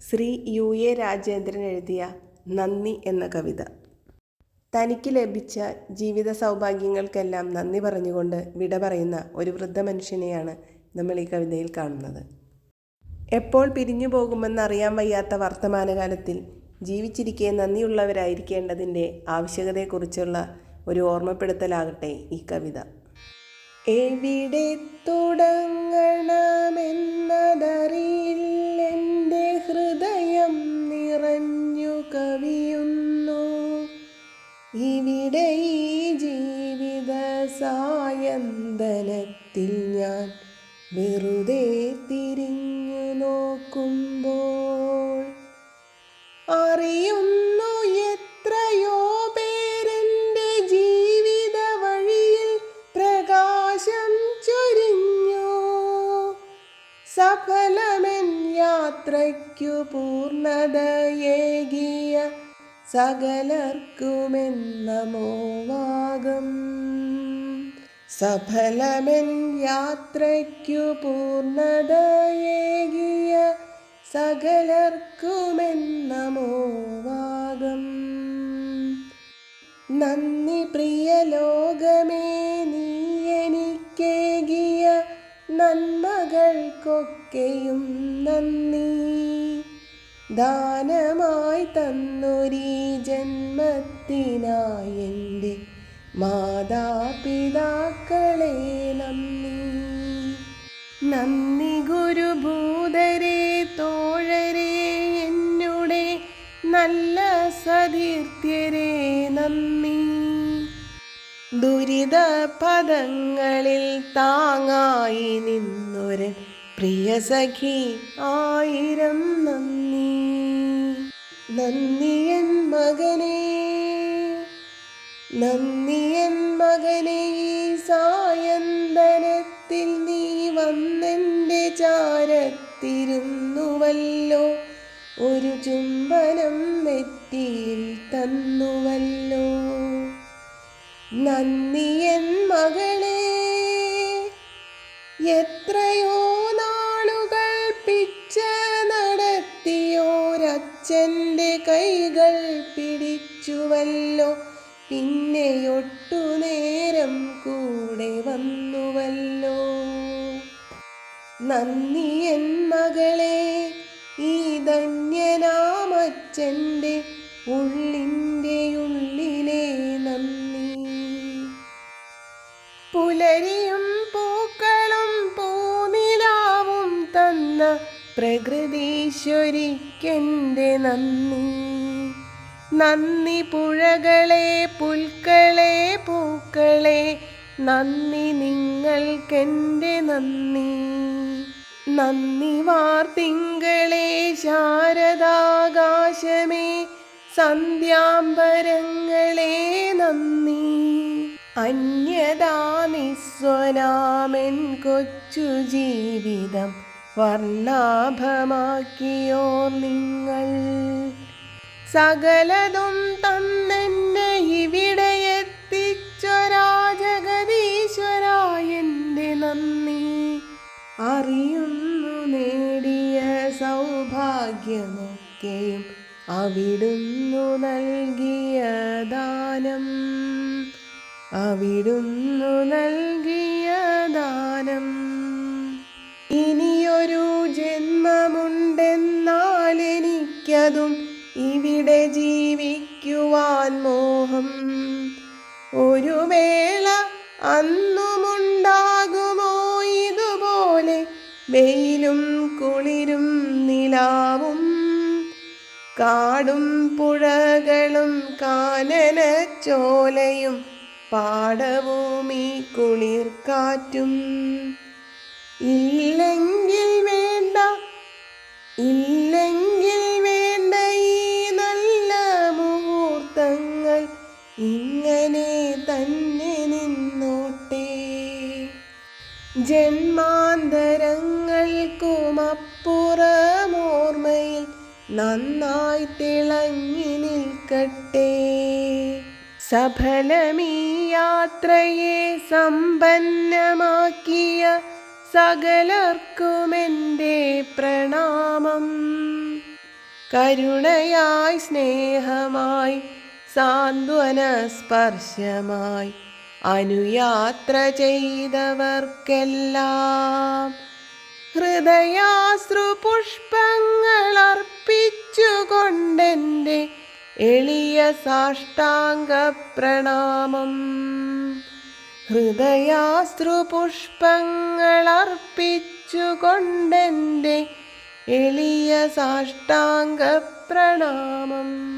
Shri U A Rajendran എഴുതിയ നന്ദി എന്ന കവിത. തനിക്ക് ലഭിച്ച ജീവിത സൗഭാഗ്യങ്ങൾക്കെല്ലാം നന്ദി പറഞ്ഞുകൊണ്ട് വിട പറയുന്ന ഒരു വൃദ്ധ മനുഷ്യനെയാണ് നമ്മൾ ഈ കവിതയിൽ കാണുന്നത്. എപ്പോൾ പിരിഞ്ഞു പോകുമെന്ന് അറിയാൻ വയ്യാത്ത വർത്തമാനകാലത്തിൽ ജീവിച്ചിരിക്കെ നന്ദിയുള്ളവരായിരിക്കേണ്ടതിന്റെ ആവശ്യകതയെക്കുറിച്ചുള്ള ഒരു ഓർമ്മപ്പെടുത്തലാകട്ടെ ഈ കവിത. എവിടെ തുടങ്ങണമെന്നതറിയില്ലെന്റെ ഇവിടെ ഈ ജീവിത സായന്തനത്തിൽ ഞാൻ വെറുതെ തിരിഞ്ഞു നോക്കുമ്പോൾ അറിയുന്നു എത്രയോ പേരെന്റെ ജീവിത വഴിയിൽ പ്രകാശം ചൊരിഞ്ഞു. സഫലമെൻ യാത്രയ്ക്കു പൂർണതയേകിയ സകലർക്കുമെൻ നമോവാകം സഫലമെൻ യാത്രയ്ക്കു പൂർണതയേകിയ സകലർക്കുമെന്നമോവാകം നന്ദി പ്രിയ ലോകമേ നീ എനിക്കേകിയ നന്മകൾക്കൊക്കെയും നന്ദി. ദാനമായി തന്നൊരീ ജന്മത്തിനായി എന്റെ മാതാപിതാക്കളെ നന്ദി. നന്ദി ഗുരുഭൂതരെ തോഴരെ എന്നുടെ നല്ല സതീർത്ഥ്യരെ നന്ദി. ദുരിത പദങ്ങളിൽ താങ്ങായി നിന്നൊരു പ്രിയ സഖി ആയിരം നന്ദി. നന്ദിയൻ മകനെ. നന്ദിയൻ മകനെ ഈ സായന്തനത്തിൽ നീ വന്നെന്റെ ചാരത്തിരുന്നുവല്ലോ. ഒരു ചുംബനം നെറ്റിയിൽ തന്നുവല്ലോ. നന്ദിയൻ മകളെ എത്രയോ നടത്തിയോരച്ഛന്റെ കൈകൾ പിടിച്ചുവല്ലോ. പിന്നെയൊട്ടു നേരം കൂടെ വന്നുവല്ലോ. നന്ദിയൻ മകളെ ഈ ധന്യനാമച്ഛന്റെ ഉള്ളിന്റെ ഉള്ളിലെ നന്ദി. പുലരിയും പൂക്കളും പൂനിലാവും തന്ന പ്രകൃതീശ്വരിക്കെന്റെ നന്ദി. നന്ദി പുഴകളെ പുൽക്കളെ പൂക്കളെ നന്ദി നിങ്ങൾക്കെന്റെ നന്ദി. നന്ദി വാർത്തിങ്കളെ ശാരദാകാശമേ സന്ധ്യാംബരങ്ങളെ നന്ദി. അന്യതാ നിസ്വനാമൻ കൊച്ചു ജീവിതം വർണാഭമാക്കിയോ നിങ്ങൾ? സകലതും തന്നെന്നെ ഇവിടെ എത്തിച്ചൊരാ ജഗദീശ്വര എന്റെ നന്ദി. അറിയുന്നു നേടിയ സൗഭാഗ്യമൊക്കെയും അവിടുന്നു നൽകിയ ദാനം. അവിടുന്നു നൽകിയ ദാനം. എനിക്കതും ഇവിടെ ജീവിക്കുവാൻ മോഹം. ഒരു വേള അന്നുമുണ്ടാകുമോ ഇതുപോലെ? വെയിലും കുളിരും നിലാവും. കാടും പുഴകളും കാനനച്ചോലയും പാടവും ഈ കുളിർക്കാറ്റും. ഇല്ലെങ്കിൽ വേണ്ട ഇല്ലെങ്കിൽ ജന്മാന്തരങ്ങൾക്കുമപ്പുറമോർമ്മയിൽ നന്നായി തിളങ്ങി നിൽക്കട്ടെ. സഫലമീ യാത്രയെ സമ്പന്നമാക്കിയ സകലർക്കുമെന്റെ പ്രണാമം. കരുണയായി സ്നേഹമായി സാന്ത്വന സ്പർശമായി അനുയാത്ര ചെയ്തവർക്കെല്ലാം ഹൃദയാശ്രു പുഷ്പങ്ങൾ അർപ്പിച്ചുകൊണ്ടെന്റെ എളിയ സാഷ്ടാംഗ പ്രണാമം. ഹൃദയാശ്രു പുഷ്പങ്ങൾ അർപ്പിച്ചുകൊണ്ടെന്റെ എളിയ സാഷ്ടാംഗ പ്രണാമം.